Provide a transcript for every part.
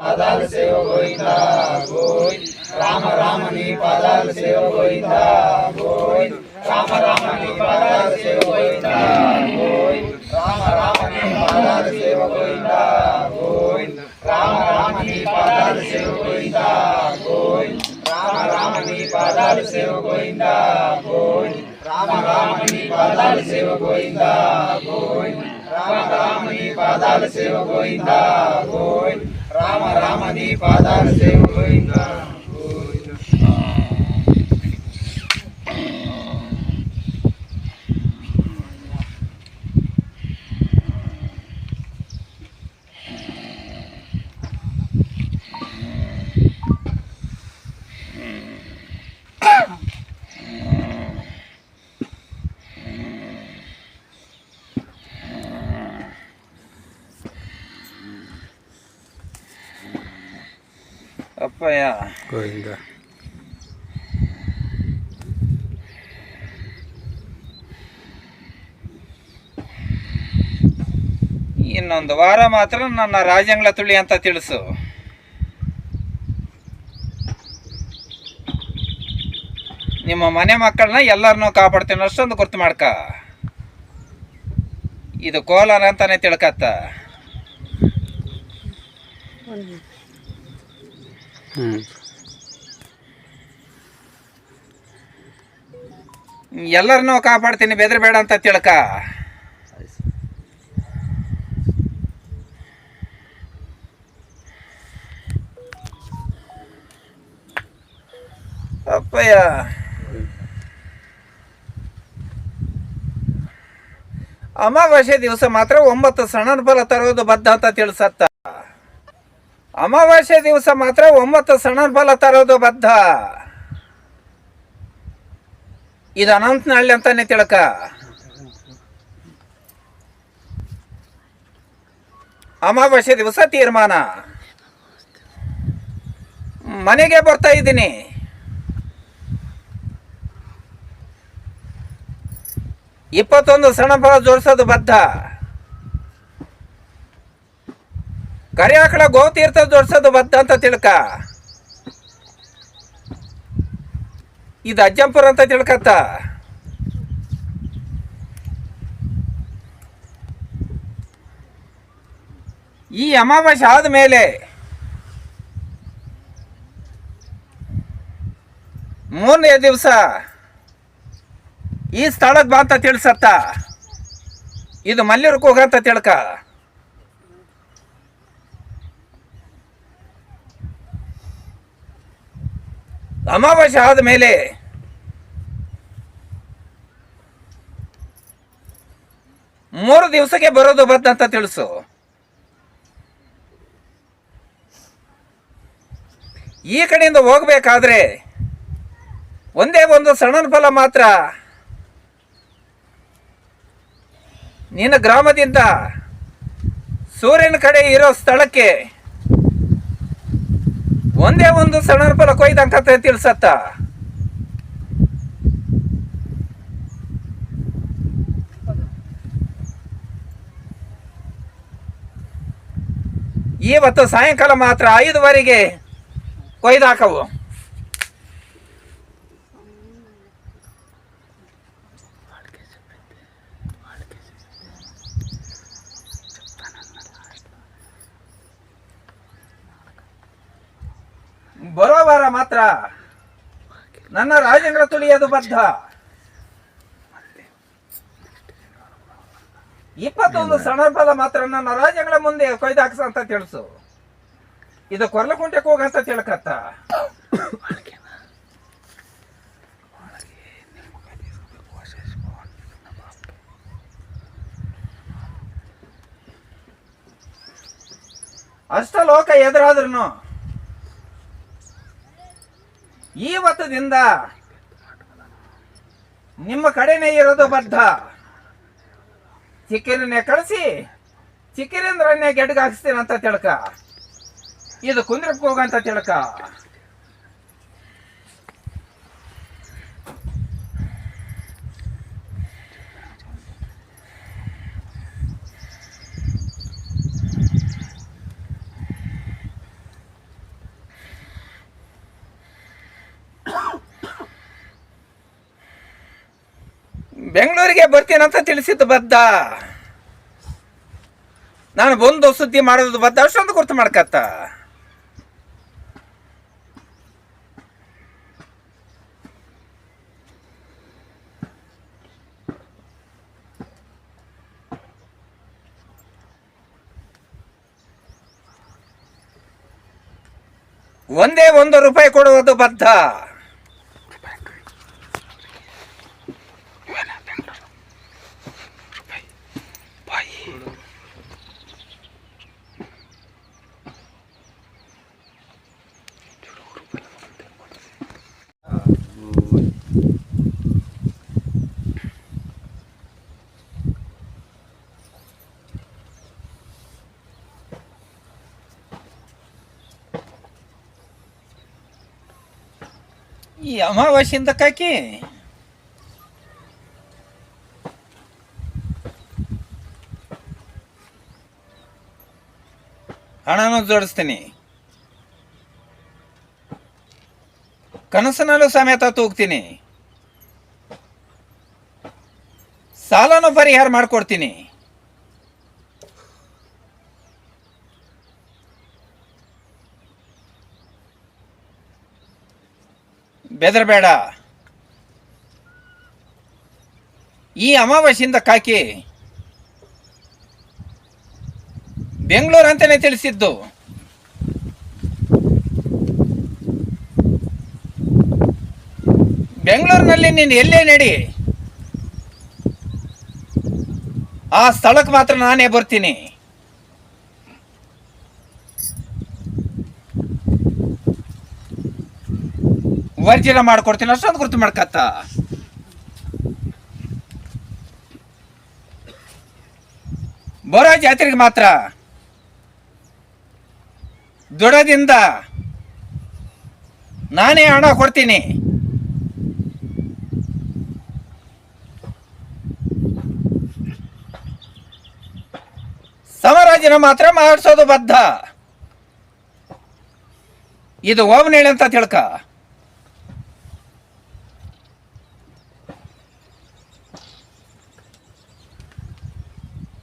పాదాల సేవ గోవిందా గోవింద్ రామ రామ నీ పాదాల సేవ గోవిందా గోవింద్ రామ రామ నీ పాదాల సేవ గోవిందా గోవింద్ రామ రామ నీ పాదాల సేవ గోవిందా గోవింద్ రామ రామ నీ పాదాల సేవ గోవిందా గోవింద్ రామ రామ నీ పాదాల సేవ గోవిందా గోవింద్ రామ రామ నీ పాదాల సేవ గోవిందా గోవింద్ రామ రామ నీ పాదాల సేవ గోవిందా గోవింద్ రామ రామ నీ పాదాల సేవ గోవిందా ಅಪ್ಪಯ್ಯ. ಗೋವಿಂದ. ಇನ್ನೊಂದು ವಾರ ಮಾತ್ರ ನನ್ನ ರಾಜಂಗ್ಲ ತುಳಿ ಅಂತ ತಿಳಿಸು. ನಿಮ್ಮ ಮನೆ ಮಕ್ಕಳನ್ನ ಎಲ್ಲರನ್ನೂ ಕಾಪಾಡ್ತೀನಿ ಅಷ್ಟೊಂದು ಗುರ್ತು ಮಾಡ್ಕ. ಇದು ಕೋಲಾರ ಅಂತಾನೆ ತಿಳ್ಕತ್ತ. ಎಲ್ಲರನ್ನೂ ಕಾಪಾಡ್ತೀನಿ, ಬೆದರಬೇಡ ಅಂತ ತಿಳ್ಕ. ಅಪ್ಪಯ್ಯ. ಅಮಾವಾಸ್ಯೆ ದಿವಸ ಮಾತ್ರ ಒಂಬತ್ತು ಸಣ್ಣ ಫಲ ತರೋದು ಬದ್ಧ ಅಂತ ತಿಳಿಸತ್ತ. ಅಮಾವಾಸ್ಯೆ ದಿವಸ ಮಾತ್ರ ಒಂಬತ್ತು ಸಣ್ಣ ಫಲ ತರೋದು ಬದ್ಧ. ಇದು ಅನಂತನಹಳ್ಳಿ ಅಂತಾನೆ ತಿಳ್ಕ. ಅಮಾವಾಸ್ಯೆ ದಿವಸ ತೀರ್ಮಾನ. ಮನೆಗೆ ಬರ್ತಾ ಇದ್ದೀನಿ. ಇಪ್ಪತ್ತೊಂದು ಸಣ್ಣ ಫಲ ಜೋಡಿಸೋದು ಬದ್ಧ. ಕರಿಯಾಕಳ ಗೋತೀರ್ಥ ದೊಡ್ಸೋದು ಬದ್ದ ಅಂತ ತಿಳ್ಕ. ಇದು ಅಜ್ಜಂಪುರ ಅಂತ ತಿಳ್ಕತ್ತ. ಈ ಅಮಾವಾಸ್ಯೆ ಆದ್ಮೇಲೆ ಮೂರನೇ ದಿವಸ ಈ ಸ್ಥಳಕ್ಕೆ ಬಾ ಅಂತ ತಿಳಿಸತ್ತ. ಇದು ಮಲ್ಲಿರ್ಕೋಗ ಹೋಗಂತ ತಿಳ್ಕ. ಅಮಾವಾಸ್ಯೆ ಆದ್ಮೇಲೆ ಮೂರು ದಿವಸಕ್ಕೆ ಬರೋದು ಬರ್ತಂತ ತಿಳಿಸು. ಈ ಕಡೆಯಿಂದ ಹೋಗ್ಬೇಕಾದ್ರೆ ಒಂದೇ ಒಂದು ಸಣ್ಣ ಫಲ ಮಾತ್ರ. ನಿನ್ನ ಗ್ರಾಮದಿಂದ ಸೂರ್ಯನ ಕಡೆ ಇರೋ ಸ್ಥಳಕ್ಕೆ ಒಂದೇ ಒಂದು ಸಣ್ಣ ಫಲ ಕೊಯ್ದಂಕ ತಿಳ್ಸತ್ತ? ಇವತ್ತು ಸಾಯಂಕಾಲ ಮಾತ್ರ ಐದುವರೆಗೆ ಕೊಯ್ದಾಕವು. ಬರೋ ವಾರ ಮಾತ್ರ. ನನ್ನ ರಾಜೇಂದ್ರ ತುಳಿಯೋದು ಬದ್ಧ. ಇಪ್ಪತ್ತೊಂದು ಸಣ್ಣ ಫಲ ಮಾತ್ರ ನನ್ನ ರಾಜಗಳ ಮುಂದೆ ಕೊಯ್ದಾಕ್ಸ ಅಂತ ತಿಳಿಸು. ಇದು ಕೊರ್ಲಕುಂಟೆಕ್ ಹೋಗ ಅಂತ ತಿಳ್ಕತ್ತ. ಅಷ್ಟ ಲೋಕ ಎದುರಾದ್ರೂ ಇವತ್ತದಿಂದ ನಿಮ್ಮ ಕಡೆನೇ ಇರೋದು ಬದ್ಧ. ಚಿಕ್ಕನನ್ನೇ ಕಳಿಸಿ ಚಿಕ್ಕಿರಿಂದ್ರನ್ನೇ ಗೆಡ್ಗೆ ಹಾಕ್ಸ್ತೀನಿ ಅಂತ ತಿಳ್ಕ. ಇದು ಕುಂದ್ರಕ್ಕೆ ಹೋಗಂತ ತಿಳ್ಕ. ಬೆಂಗಳೂರಿಗೆ ಬರ್ತೀನಂತ ತಿಳಿಸಿದ್ದು ಬದ್ದ. ನಾನು ಬಂದು ಸುದ್ದಿ ಮಾಡೋದು ಬದ್ದ. ಅಷ್ಟೊಂದು ಗುರ್ತು ಮಾಡ್ಕತ್ತ. ಒಂದೇ ಒಂದು ರೂಪಾಯಿ ಕೊಡುವುದು ಬದ್ಧ ಈ ಅಮಾವಾಸ್ಯಿಂದ ಕಾಕಿ ಹಣನೂ ಜೋಡಿಸ್ತೀನಿ ಕನಸಿನಲ್ಲೂ ಸಮೇತ ತೂಗ್ತೀನಿ ಸಾಲನೂ ಪರಿಹಾರ ಮಾಡಿಕೊಡ್ತೀನಿ ಬೆದರಬೇಡ ಈ ಅಮಾವಾಸ್ಯಿಂದ ಕಾಕಿ ಬೆಂಗಳೂರು ಅಂತಾನೆ ತಿಳಿಸಿದ್ದು. ಬೆಂಗಳೂರಿನಲ್ಲಿ ನೀನು ಎಲ್ಲೇ ನಡಿ. ಆ ಸ್ಥಳಕ್ಕೆ ಮಾತ್ರ ನಾನೇ ಬರ್ತೀನಿ. ವರ್ಜನ ಮಾಡ್ಕೊಡ್ತೀನಿ, ಅಷ್ಟೊಂದು ಗುರುತು ಮಾಡ್ಕತ್ತ. ಬರೋ ಜಾತ್ರೆಗೆ ಮಾತ್ರ ದುಡದಿಂದ ನಾನೇ ಹಣ ಕೊಡ್ತೀನಿ. ಸಮರಾಜನ ಮಾತ್ರ ಮಾಡಿಸೋದು ಬದ್ಧ. ಇದು ಓವನೇಳಿ ಅಂತ ತಿಳ್ಕ.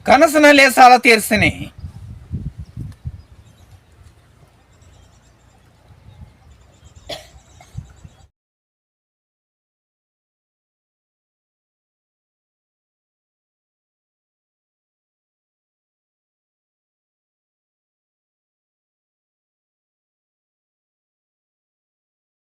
ಕನಸಿನಲ್ಲೇ ಸಾಲ ತೀರಿಸ್ತೀನಿ.